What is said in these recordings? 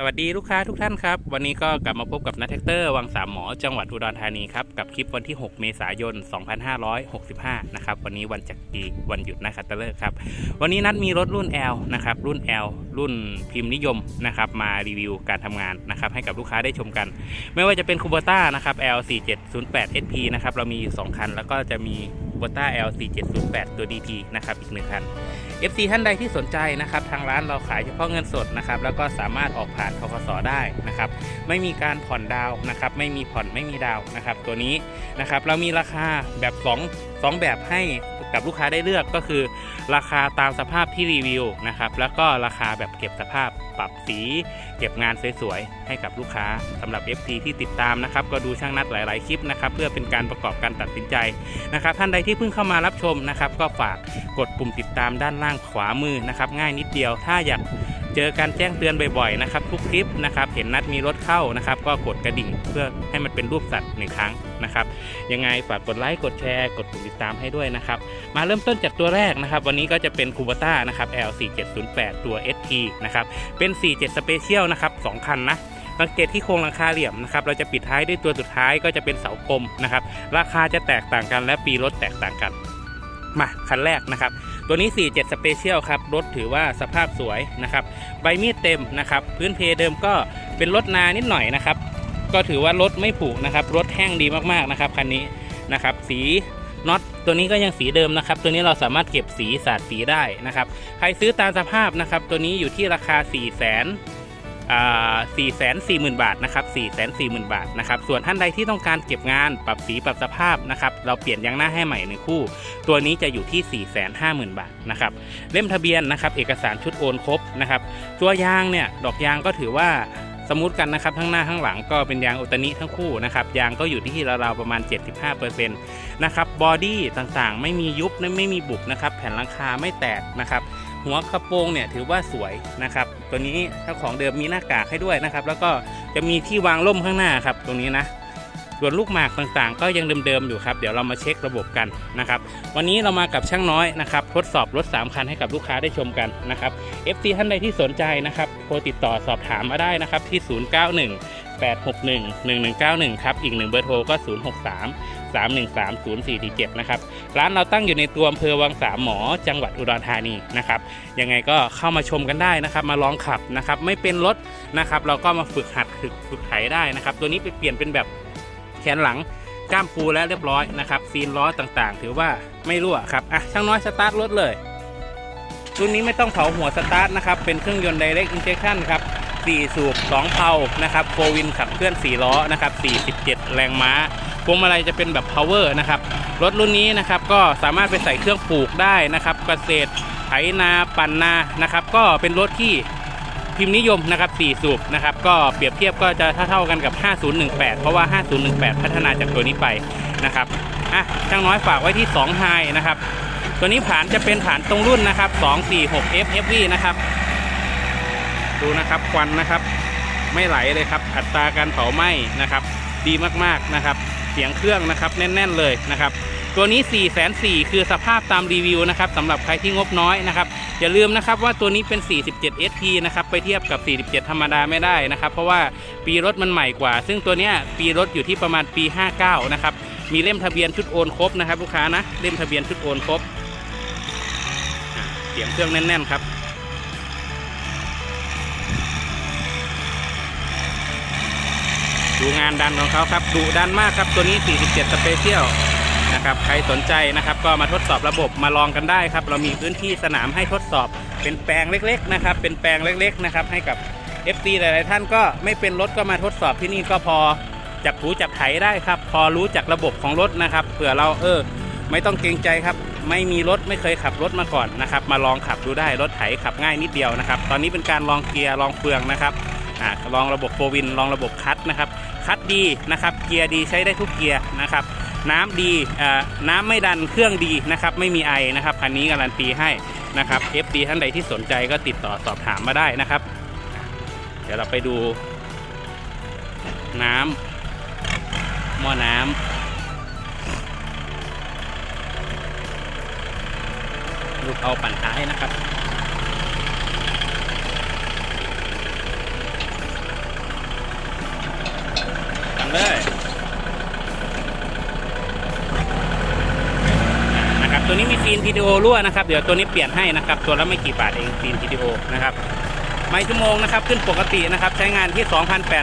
สวัสดีลูกค้าทุกท่านครับ วันนี้ก็กลับมาพบกับนัทแท็กเตอร์วังสามหมอจังหวัดอุดรธานีครับ กับคลิปวันที่ 6 เมษายน 2565 นะครับ วันนี้วันจักรีวันหยุดนะครับตะเลิกครับ วันนี้นัดมีรถรุ่น L นะครับ รุ่น L รุ่นพิมพ์นิยมนะครับ มารีวิวการทำงานนะครับ ให้กับลูกค้าได้ชมกัน ไม่ว่าจะเป็นคูโบต้านะครับ L 4708 SP นะครับเรามีอยู่2คัน แล้วก็จะมีคูโบต้า L 4708ตัว DT นะครับอีกหนึ่งคัน FC ท่านใดที่สนใจนะครับทางร้านเราขายเฉพาะเงินสดนะครับแล้วก็สามารถออกผ่านทกสได้นะครับไม่มีการผ่อนดาวนะครับไม่มีผ่อนไม่มีดาวน์นะครับตัวนี้นะครับเรามีราคาแบบ 2 2 แบบให้กับลูกค้าได้เลือกก็คือ ราคาตามสภาพที่รีวิวนะครับแล้วก็ราคาแบบเก็บสภาพปรับสี เก็บงานสวยๆให้กับลูกค้าสำหรับ FT ที่ติดตามนะครับก็ดูช่างนัดหลายๆคลิปนะครับเพื่อเป็นการประกอบการตัดสินใจนะครับท่านใดที่เพิ่งเข้ามารับชมนะครับก็ฝากกดปุ่มติดตามด้านล่างขวามือนะครับง่ายนิดเดียวถ้าอยาก เจอการแจ้งเตือนบ่อยๆนะครับทุกคลิปนะครับเห็นนัดมีรถเข้านะครับ ก็กดกระดิ่งเพื่อให้มันเป็นรูปสัตว์หนึ่งครั้งนะครับยังไงฝากกดไลค์กดแชร์กดติดตามให้ด้วยนะครับมาเริ่มต้นจากตัวแรกนะครับ วันนี้ก็จะเป็นคูบ a ต้านะครับ L4708 ตัว ST นะครับเป็น 47 Special นะครับ2คันนะสังเกตที่โครงหลังคาเหลี่ยมนะครับ เราจะปิดท้ายด้วยตัวสุดท้ายก็จะเป็นเสากลมนะครับ ราคาจะแตกต่างกันและปีรถแตกต่างกัน มาคันแรกนะครับ ตัวนี้ 47 Special ครับ รถถือว่าสภาพสวยนะครับ ใบมีดเต็มนะครับ พื้นเพเดิมก็เป็นรถนานิดหน่อยนะครับ ก็ถือว่ารถไม่ผุนะครับ รถแห้งดีมากๆนะครับคันนี้นะครับ สีน็อตตัวนี้ก็ยังสีเดิมนะครับ ตัวนี้เราสามารถเก็บสีสาดสีได้นะครับ ใครซื้อตามสภาพนะครับ ตัวนี้อยู่ที่ราคา 4 0 0 0 0 0 4 4 0 0 0 0 บาทนะครับ 4 4 0 0 0 0 บาทนะครับ ส่วนท่านใดที่ต้องการเก็บงานปรับสีปรับสภาพนะครับ เราเปลี่ยนยางหน้าให้ใหม่หนึ่งคู่ ตัวนี้จะอยู่ที่ 4 5 0 0 0 0 บาทนะครับ เล่มทะเบียนนะครับ เอกสารชุดโอนครบนะครับ ตัวยางเนี่ย ดอกยางก็ถือว่าสมมติกันนะครับทั้งหน้าทั้งหลังก็เป็นยางอุตนิทั้งคู่นะครับยางก็อยู่ที่ราวๆประมาณ 75%นะครับบอดี้ต่างๆ ไม่มียุบไม่มีบุบนะครับแผ่นหลังคาไม่แตกนะครับหัวกระโปรงเนี่ยถือว่าสวยนะครับ ตัวนี้เจ้าของเดิมมีหน้ากากให้ด้วยนะครับ แล้วก็จะมีที่วางร่มข้างหน้าครับ ตรงนี้นะส่วนลูกหมากต่างๆ ก็ยังเดิมๆอยู่ครับ เดี๋ยวเรามาเช็คระบบกันนะครับวันนี้เรามากับช่างน้อยนะครับทดสอบรถ 3 คันให้กับลูกค้าได้ชมกันนะครับ FC ท่านใดที่สนใจนะครับโทรติดต่อสอบถามมาได้นะครับที่ 091 861 1191 ครับ อีกหนึ่งเบอร์โทรก็ 063 313 0447 นะครับ ร้านเราตั้งอยู่ในตัวอำเภอวังสามหมอ จังหวัดอุดรธานีนะครับ ยังไงก็เข้ามาชมกันได้นะครับ มาลองขับนะครับ ไม่เป็นรถนะครับ เราก็มาฝึกหัดฝึกฝึกไถได้นะครับ ตัวนี้ไปเปลี่ยนเป็นแบบแขนหลังก้ามปูแล้วเรียบร้อยนะครับ ซีนล้อต่างๆ ถือว่าไม่รั่วครับ อะ ช่างน้อยสตาร์ทรถเลย รุ่นนี้ไม่ต้องเผาหัวสตาร์ทนะครับ เป็นเครื่องยนต์ Direct Injection ครับ 4 สูบ 2 เพานะครับโฟวินขับเคลื่อน 4 ล้อนะครับ 47 แรงม้าพวงมาลัยจะเป็นแบบ power นะครับรถรุ่นนี้นะครับก็สามารถไปใส่เครื่องปลูกได้นะครับ เกษตรไถนาปั่นนานะครับ ก็เป็นรถที่พิมพ์นิยมนะครับ 4 สูบนะครับ ก็เปรียบเทียบก็จะเท่าๆกันกับ 5018 เพราะว่า 5018 พัฒนาจากตัวนี้ไปนะครับอะช่างน้อยฝากไว้ที่2 High นะครับ ตัวนี้ผานจะเป็นผานตรงรุ่นนะครับ 246 F FV นะครับ ดูนะครับควันนะครับ ไม่ไหลเลยครับ อัตราการเผาไหม้นะครับ ดีมากๆนะครับ เสียงเครื่องนะครับแน่น ๆเลยนะครับ ตัวนี้ 4 4 0 0 0คือสภาพตามรีวิวนะครับสำหรับใครที่งบน้อยนะครับ อย่าลืมนะครับว่าตัวนี้เป็น 47 SP นะครับไปเทียบกับ 47 ธรรมดาไม่ได้นะครับ เพราะว่าปีรถมันใหม่กว่า ซึ่งตัวเนี้ยปีรถอยู่ที่ประมาณปี 59 นะครับมีเล่มทะเบียนชุดโอนครบนะครับ ลูกค้านะเล่มทะเบียนชุดโอนครบเสียงเครื่องแน่น ๆ ครับ ดูงานดันของเขาครับดุดันมากครับตัวนี้ 47 สเปเชียลนะครับใครสนใจนะครับก็มาทดสอบระบบมาลองกันได้ครับ เรามีพื้นที่สนามให้ทดสอบเป็นแปลงเล็กๆนะครับเป็นแปลงเล็กๆนะครับให้กับ FC หลายๆท่านก็ไม่เป็นรถก็มาทดสอบที่นี่ก็พอจับหูจับไถได้ครับ พอรู้จักระบบของรถนะครับเผื่อเราเออ ไม่ต้องเกรงใจครับ ไม่มีรถไม่เคยขับรถมาก่อนนะครับ มาลองขับดูได้รถไถขับง่ายนิดเดียวนะครับ ตอนนี้เป็นการลองเกียร์ลองเฟืองนะครับอ่าลองระบบโฟวินลองระบบคัตนะครับ คัดดีนะครับ เกียร์ดีใช้ได้ทุกเกียร์นะครับ น้ำดีน้ำไม่ดันเครื่องดีนะครับ ไม่มีไอนะครับคันนี้การันตีให้นะครับ FD ท่านใดที่สนใจก็ติดต่อสอบถามมาได้นะครับ เดี๋ยวเราไปดู น้ำหม้อน้ำลูกเอาปั่นท้ายนะครับ ตัว นี้มีซีน PTO รั่วนะครับ เดี๋ยวตัวนี้เปลี่ยนให้นะครับ ตัวละไม่กี่บาทเองซีน PTO นะครับ ไม่ชั่วโมงนะครับ ขึ้นปกตินะครับ ใช้งานที่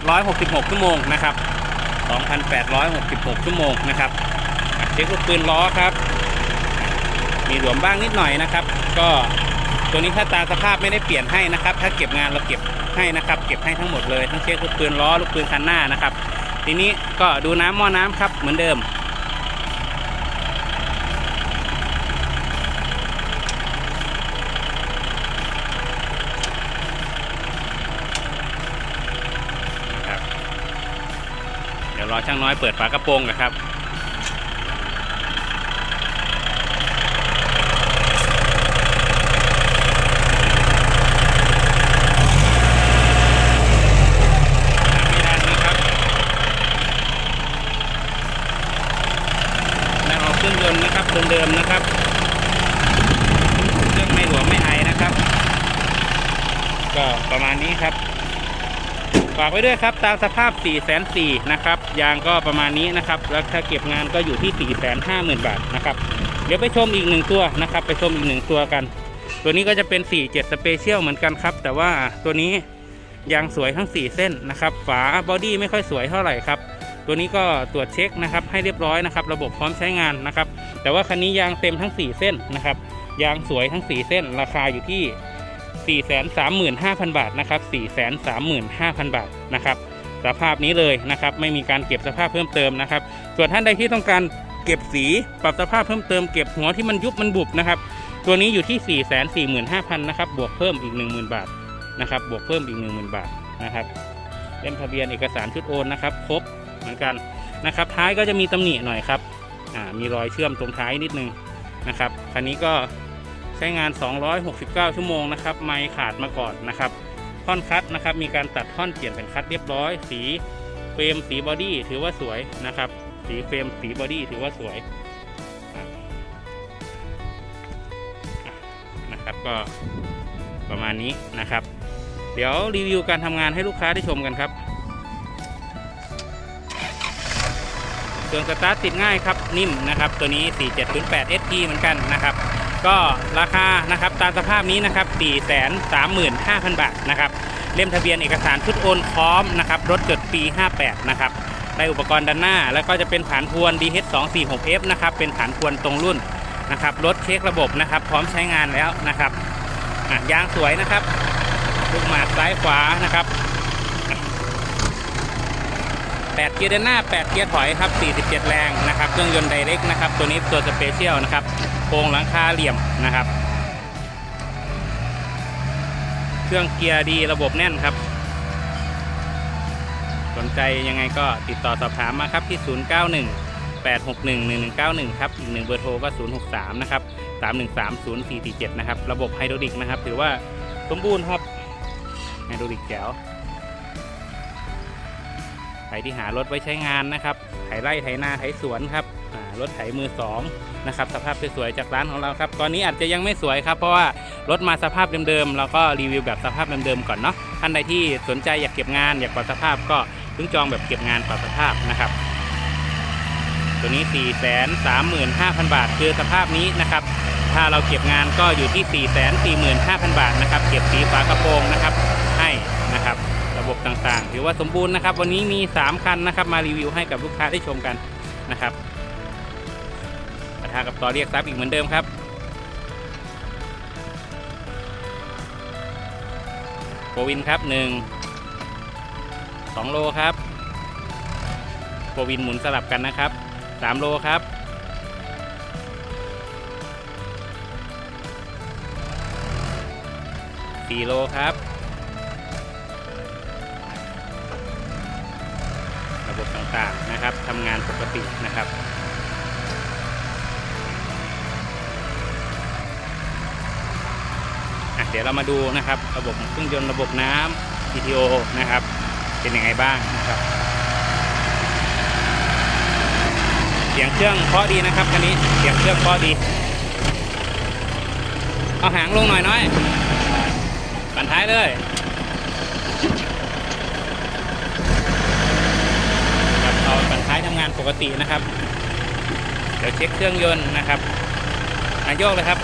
2,866 ชั่วโมงนะครับ 2,866 ชั่วโมงนะครับ เช็คลูกปืนล้อครับ มีหลวมบ้างนิดหน่อยนะครับ ก็ตัวนี้ถ้าตาสภาพไม่ได้เปลี่ยนให้นะครับ ถ้าเก็บงานเราเก็บให้นะครับ เก็บให้ทั้งหมดเลย ทั้งเช็คลูกปืนล้อ ลูกปืนคันหน้านะครับ ทีนี้ก็ดูน้ำหม้อน้ำครับ เหมือนเดิม นะครับเดี๋ยวรอช่างน้อยเปิดฝากระโปรงนะครับแล้วเอาเครื่องยนต์นะครับเดิมๆนะครับ เครื่องไม่หลวมไม่ไอนะครับ ก็ประมาณนี้ครับ ฝากไว้ด้วยครับตามสภาพ 4 4 0 0 0นะครับ ยางก็ประมาณนี้นะครับ แล้วถ้าเก็บงานก็อยู่ที่ 4 5 0 0 0 0 บาทนะครับ เดี๋ยวไปชมอีกหนึ่งตัวนะครับ ไปชมอีกหนึ่งตัวกัน ตัวนี้ก็จะเป็น 47 สเปเชียลเหมือนกันครับ แต่ว่าตัวนี้ยางสวยทั้ง 4 เส้นนะครับ ฝาบอดี้ไม่ค่อยสวยเท่าไหร่ครับ ตัวนี้ก็ตรวจเช็คนะครับให้เรียบร้อยนะครับ ระบบพร้อมใช้งานนะครับ แต่ว่าคันนี้ยางเต็มทั้ง 4 เส้นนะครับ ยางสวยทั้ง 4 เส้น ราคาอยู่ที่ 435,000 บาทนะครับ 435,000 บาทนะครับ สภาพนี้เลยนะครับ ไม่มีการเก็บสภาพเพิ่มเติมนะครับ ส่วนท่านใดที่ต้องการเก็บสีปรับสภาพเพิ่มเติมเก็บหัวที่มันยุบมันบุบนะครับ ตัวนี้อยู่ที่ 445,000นะครับบวกเพิ่มอีก 10,000 บาทนะครับบวกเพิ่มอีก 10,000 บาทนะครับเล่มทะเบียนเอกสารชุดโอนนะครับครบเหมือนกันนะครับท้ายก็จะมีตำหนิหน่อยครับมีรอยเชื่อมตรงท้ายนิดนึงนะครับคันนี้ก็ใช้งาน 269 ชั่วโมงนะครับ ไม่ขาดมาก่อนนะครับ ท่อนคัดนะครับ มีการตัดท่อนเปลี่ยนเป็นคัดเรียบร้อย สีเฟรมสีบอดี้ถือว่าสวยนะครับ สีเฟรมสีบอดี้ถือว่าสวยนะครับก็ประมาณนี้นะครับ เดี๋ยวรีวิวการทำงานให้ลูกค้าได้ชมกันครับเครื่องสตาร์ทติดง่ายครับนิ่มนะครับ ตัวนี้ 4708 ST เหมือนกันนะครับ ก็ราคานะครับตามสภาพนี้นะครับ 435,000 บาทนะครับ เล่มทะเบียนเอกสารชุดโอนพร้อมนะครับ รถจดปี 58 นะครับได้อุปกรณ์ด้านหน้า แล้วก็จะเป็นฐานทวน DH246F นะครับ เป็นฐานทวนตรงรุ่นนะครับ รถเช็คระบบนะครับ พร้อมใช้งานแล้วนะครับยางสวยนะครับลูกหมากซ้ายขวานะครับ 8 เกียร์เดินหน้า 8 เกียร์ถอยครับ 47 แรงนะครับ เครื่องยนต์ไดเรกนะครับ ตัวนี้ตัวสเปเชียลนะครับ โครงหลังคาเหลี่ยมนะครับ เครื่องเกียร์ดีระบบแน่นครับ สนใจยังไงก็ติดต่อสอบถามมาครับที่ 091 861 1191 ครับ อีกหนึ่งเบอร์โทรก็ 063 นะครับ 313 0447 นะครับ ระบบไฮดรอลิกนะครับ ถือว่าสมบูรณ์ครับไฮดรอลิกแจ๋ว รที่หารถไว้ใช้งานนะครับไถไร่ไถนาไถสวนครับอ่ารถไถมือสองนะครับสภาพสวยๆจากร้านของเราครับ ตอนนี้อาจจะยังไม่สวยครับเพราะว่ารถมาสภาพเดิมๆเราก็รีวิวแบบสภาพเดิมๆก่อนเนาะท่านใดที่สนใจอยากเก็บงานอยากปรับสภาพก็เพิ่งจองแบบเก็บงานปรับสภาพนะครับ ตัวนี้ 4 3 5 0 0 0 บาท คือสภาพนี้นะครับ ถ้าเราเก็บงานก็อยู่ที่ 4 4 5 0 0 0 บาทนะครับ เก็บสีฝากระโปรงนะครับ ระบบต่างๆ ถือว่าสมบูรณ์นะครับ วันนี้มี 3 คันนะครับ มารีวิวให้กับลูกค้าได้ชมกันนะครับราคากับต่อเรียกทรัพย์อีกเหมือนเดิมครับโควินครับ 1 2 โลครับโควินหมุนสลับกันนะครับ 3 โลครับ4โลครับ ต่างๆนะครับทำงานปกตินะครับเดี๋ยวเรามาดูนะครับ ระบบเครื่องยนต์ระบบน้ำ PTO นะครับ เป็นยังไงบ้างนะครับ เสียงเครื่องเพาะดีนะครับคันนี้เสียงเครื่องเพาะดี เอาหางลงหน่อยน้อย ปันท้ายเลยครับเอาปันปกตินะครับ เดี๋ยวเช็คเครื่องยนต์นะครับอายกเลยครับ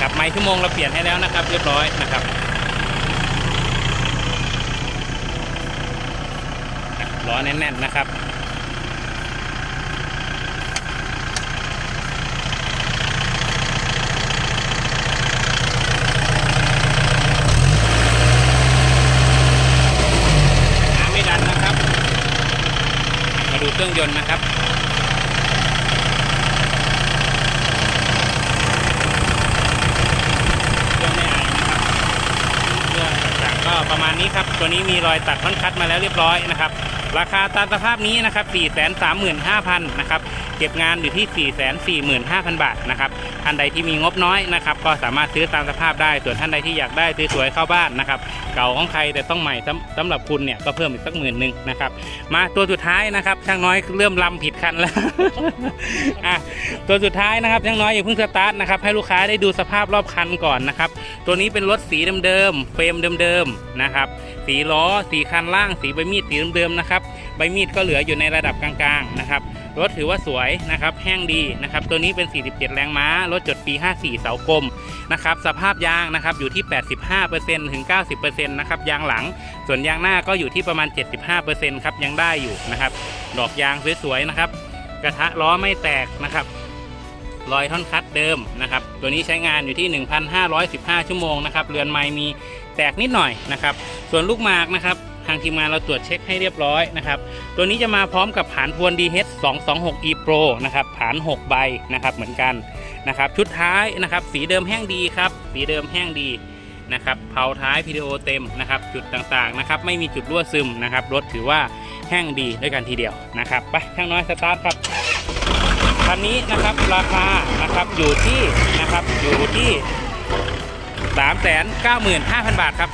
กับไม้ชั่วโมงเราเปลี่ยนให้แล้วนะครับ เรียบร้อยนะครับล้อแน่นๆนะครับ น้ำไม่ดันนะครับ มาดู เครื่องยนต์นะครับเครื่องไม่อายนะครับเครื่องต่างๆก็ประมาณนี้ครับ ตัวนี้มีรอยตัดท่อนคัดมาแล้วเรียบร้อยนะครับ ราคาตามสภาพนี้นะครับ 435,000นะครับ เก็บงานอยู่ที่ 445,000 บาทนะครับท่านใดที่มีงบน้อยนะครับก็สามารถซื้อตามสภาพได้ ส่วนท่านใดที่อยากได้สวยๆเข้าบ้านนะครับเก่าของใครแต่ต้องใหม่สำสำหรับคุณเนี่ยก็เพิ่มอีกสักหมื่นหนึ่งนะครับมาตัวสุดท้ายนะครับช่างน้อยเริ่มลำผิดคันแล้วอะตัวสุดท้ายนะครับช่างน้อยอย่าเพิ่งสตาร์ทนะครับให้ลูกค้าได้ดูสภาพรอบคันก่อนนะครับตัวนี้เป็นรถสีเดิมๆเฟรมเดิมๆนะครับสีล้อสีคันล่างสีใบมีดสีเดิมๆนะครับใบมีดก็เหลืออยู่ในระดับกลางๆนะครับ รถถือว่าสวยนะครับแห้งดีนะครับตัวนี้เป็น 47 แรงม้ารถจดปี 54 เสากลมนะครับสภาพยางนะครับอยู่ที่ 85%ถึง 90%นะครับยางหลัง ส่วนยางหน้าก็อยู่ที่ประมาณ 75%ครับยังได้อยู่นะครับดอกยางสวยๆนะครับกระทะล้อไม่แตกนะครับรอยท่อนคัดเดิมนะครับตัวนี้ใช้งานอยู่ที่ 1,515 ชั่วโมงนะครับเรือนไม้มีแตกนิดหน่อยนะครับส่วนลูกหมากนะครับ ทางทีมงานเราตรวจเช็คให้เรียบร้อยนะครับตัวนี้จะมาพร้อมกับผานพวน DH 226 E Pro นะครับผาน 6 ใบนะครับเหมือนกันนะครับชุดท้ายนะครับสีเดิมแห้งดีครับสีเดิมแห้งดีนะครับเผาท้าย PDO เต็มนะครับจุดต่างๆนะครับไม่มีจุดรั่วซึมนะครับรถถือว่าแห้งดีด้วยกันทีเดียวนะครับไปช่างน้อยสตาร์ทครับคันนี้นะครับราคานะครับอยู่ที่นะครับอยู่ที่ 395,000 บาทครับ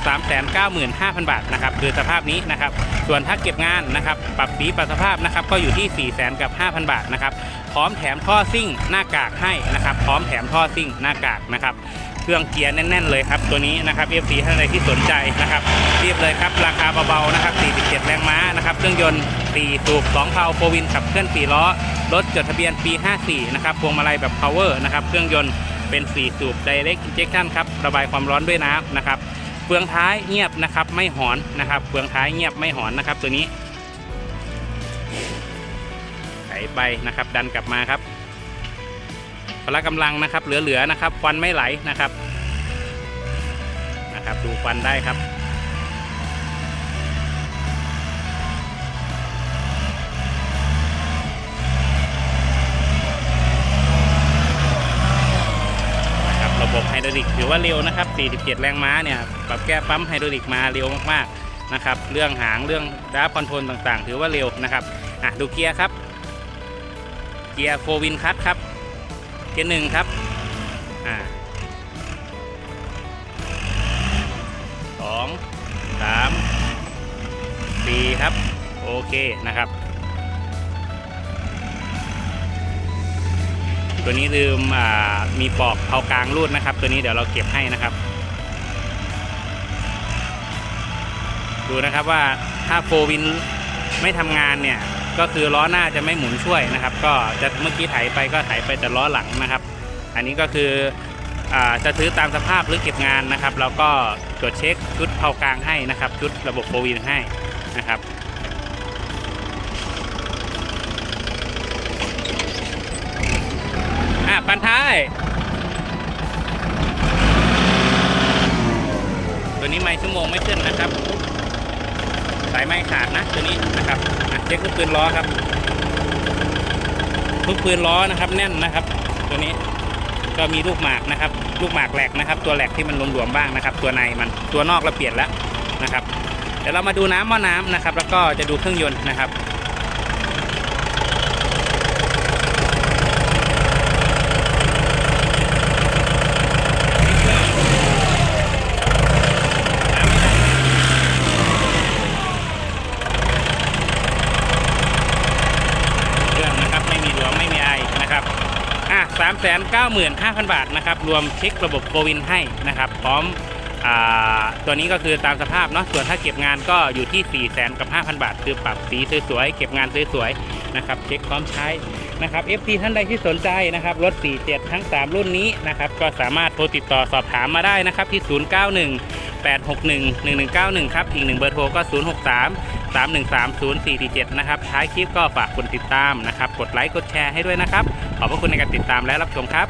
395,000 บาทนะครับคือสภาพนี้นะครับ ส่วนถ้าเก็บงานนะครับ ปรับสีปรับสภาพนะครับก็อยู่ที่400,000กับ 5,000 บาทนะครับพร้อมแถมท่อซิ่งหน้ากากให้นะครับ พร้อมแถมท่อซิ่งหน้ากากนะครับเครื่องเกียร์แน่น ๆ เลยครับ ตัวนี้นะครับ FC ท่านใดที่สนใจนะครับรีบเลยครับ ราคาเบาๆนะครับ47 แรงม้านะครับ เครื่องยนต์4สูบ2เพาโฟวินขับเคลื่อน4ล้อรถจดทะเบียนปี 54 นะครับพวงมาลัยแบบ power นะครับเครื่องยนต์ เป็น4สูบ direct injection ครับระบายความร้อนด้วยน้ำนะครับเฟืองท้ายเงียบนะครับไม่หอนนะครับเฟืองท้ายเงียบไม่หอนนะครับ ตัวนี้ไถไปนะครับ ดันกลับมาครับพละกำลังนะครับ เหลือๆนะครับควันไม่ไหลนะครับนะครับ ดูควันได้ครับ บระบบไฮดรอลิกถือว่าเร็วนะครับ 47 แรงม้าเนี่ยปรับแก้ปั๊มไฮดรอลิกมาเร็วมากๆนะครับ เรื่องหางเรื่องดาร์คอนโทรลต่างๆ ถือว่าเร็วนะครับอะดูเกียร์ครับ เกียร์โฟวินคัตครับ เกียร์หนึ่งครับอ่าสองสามสี่ครับ โอเคนะครับ ตัวนี้ลืมมีปอกเอากลางรูดนะครับ ตัวนี้เดี๋ยวเราเก็บให้นะครับ ดูนะครับว่าถ้าโฟวินไม่ทำงานเนี่ยก็คือล้อหน้าจะไม่หมุนช่วยนะครับ ก็จะเมื่อกี้ไถไปก็ไถไปแต่ล้อหลังนะครับ อันนี้ก็คืออจะซื้อตามสภาพหรือเก็บงานนะครับเราก็ตรวจเช็คชุดเผากลางให้นะครับ ชุดระบบโฟวินให้นะครับ อะ ปันท้าย ตัวนี้ไม่ชั่วโมงไม่ขึ้นนะครับ สายไม้ขาดนะตัวนี้นะครับเช็คลูกปืนล้อครับลูกปืนล้อนะครับ แน่นนะครับ ตัวนี้ก็มีลูกหมากนะครับ ลูกหมากแหลกนะครับ ตัวแหลกที่มันหลวมๆบ้างนะครับ ตัวในมันตัวนอกเราเปลี่ยนแล้วนะครับเดี๋ยวเรามาดูน้ำหม้อน้ำนะครับ แล้วก็จะดูเครื่องยนต์นะครับ 9,500 บาทนะครับ รวมเช็คระบบโกวินให้นะครับ พร้อมตัวนี้ก็คือตามสภาพเนาะส่วนถ้าเก็บงานก็อยู่ที่ 4 0 0 0 0กับ 5,000 บาท คือปรับสีสวยๆเก็บงานสวยๆนะครับ เช็คพร้อมใช้นะครับ FT ท่านใดที่สนใจนะครับรถ 47 ทั้ง 3 รุ่นนี้นะครับ ก็สามารถโทรติดต่อสอบถามมาได้นะครับที่ 091 861 1191 ครับ อีกหนึ่งเบอร์โทรก็ 063 313 0447 นะครับ ท้ายคลิปก็ฝากกดติดตามนะครับ กดไลค์ กดแชร์ให้ด้วยนะครับ ขอบพระคุณในการติดตามและรับชมครับ